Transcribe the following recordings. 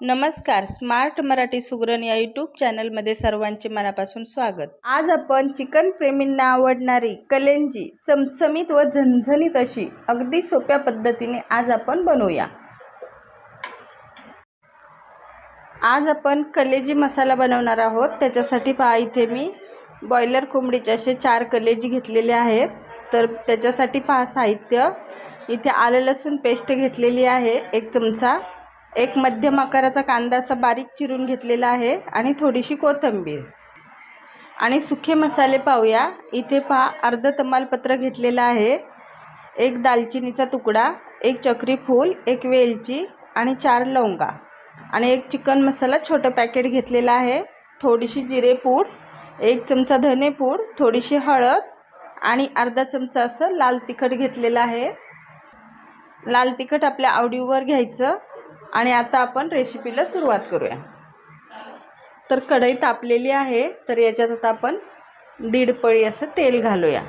नमस्कार स्मार्ट मराठी सुगरण या यूट्यूब चॅनलमध्ये सर्वांचे मनापासून स्वागत. आज आपण चिकन प्रेमींना आवडणारी कलेंजी चमचमीत व झणझणीत अशी अगदी सोप्या पद्धतीने आज आपण बनवूया. आज आपण कलेजी मसाला बनवणार आहोत. त्याच्यासाठी पहा इथे मी बॉयलर कोंबडीचे असे चार कलेजी घेतलेले आहेत. तर त्याच्यासाठी पहा साहित्य. इथे आलं लसूण पेस्ट घेतलेली आहे एक चमचा. एक मध्यम आकाराचा कांदा असा बारीक चिरून घेतलेला आहे आणि थोडीशी कोथिंबीर. आणि सुखे मसाले पाहूया. इथे पहा अर्धं तमालपत्र घेतलेलं आहे. एक दालचिनीचा तुकडा एक चक्री फूल एक वेलची आणि चार लवंगा. आणि एक चिकन मसाला छोटं पॅकेट घेतलेलं आहे. थोडीशी जिरेपूड एक चमचा धनेपूड थोडीशी हळद आणि अर्धा चमचा असं लाल तिखट घेतलेलं आहे. लाल तिखट आपल्या आवडीवर घ्यायचं. आणि आता आपण रेसिपीला सुरुवात करूया. तर कढई तापलेली आहे तर याच्यात आता आपण दीड पळी असं तेल घालूया.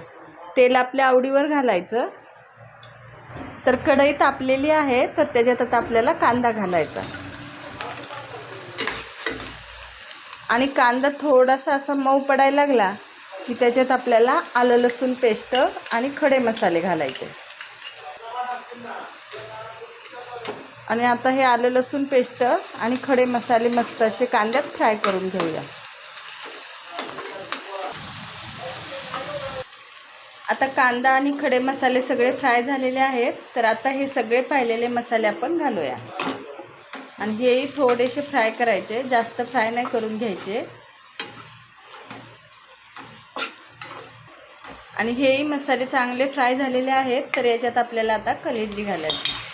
तेल आपल्या आवडीवर घालायचं. तर कढई तापलेली आहे तर त्याच्यात आता आपल्याला कांदा घालायचा. आणि कांदा थोडासा असा मऊ पडायला लागला की त्याच्यात आपल्याला आलं लसूण पेस्ट आणि खडे मसाले घालायचे. आणि आता हे आलं लसूण पेस्ट आणि खडे मसाले मस्त असे कांद्यात फ्राय करून घेऊया. आता कांदा आणि खडे मसाले सगळे फ्राय झालेले आहेत. तर आता हे सगळे पाहिलेले मसाले आपण घालूया. आणि हेही थोडेसे फ्राय करायचे. जास्त फ्राय नाही करून घ्यायचे. आणि हेही मसाले चांगले फ्राय झालेले आहेत. तर याच्यात आपल्याला आता कलेजी घालायची.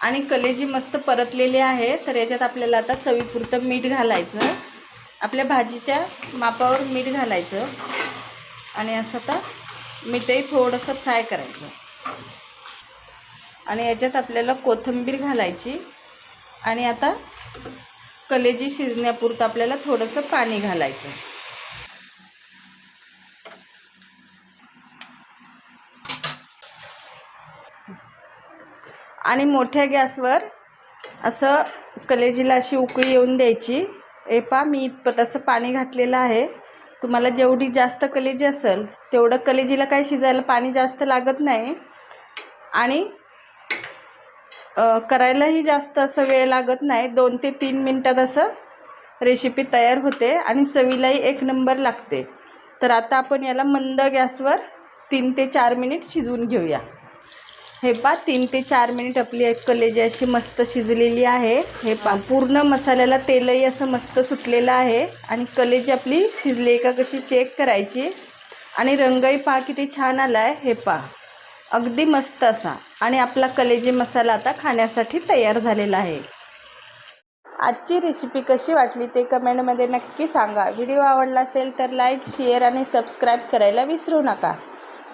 आणि कलेजी मस्त परतलेली आहे तर याच्यात आपल्याला आता चवीपुरतं मीठ घालायचं. आपल्या भाजीच्या मापावर मीठ घालायचं. आणि असं आता मीठही थोडंसं फ्राय करायचं. आणि याच्यात आपल्याला कोथिंबीर घालायची. आणि आता कलेजी शिजण्यापुरतं आपल्याला थोडंसं पाणी घालायचं. आणि मोठ्या गॅसवर असं कलेजीला अशी उकळी येऊन द्यायची. ए पा मी इतपत असं पाणी घातलेलं आहे. तुम्हाला जेवढी जास्त कलेजी असेल तेवढं कलेजीला काय शिजायला पाणी जास्त लागत नाही. आणि करायलाही जास्त असं वेळ लागत नाही. दोन ते तीन मिनटात असं रेसिपी तयार होते आणि चवीलाही एक नंबर लागते. तर आता आपण याला मंद गॅसवर तीन ते चार मिनिट शिजवून घेऊया. हे पा तीन ते चार मिनिट आपली कलेजी अशी मस्त शिजलेली आहे. हे पा पूर्ण मसाल्याला तेलही असं मस्त सुटलेलं आहे आणि कलेजी आपली शिजली का कशी चेक करायची. आणि रंगही पा किती छान आला आहे हे पा अगदी मस्त असा. आणि आपला कलेजी मसाला आता खाण्यासाठी तयार झालेला आहे. आजची रेसिपी कशी वाटली ते कमेंटमध्ये नक्की सांगा. व्हिडिओ आवडला असेल तर लाईक शेअर आणि सबस्क्राईब करायला विसरू नका.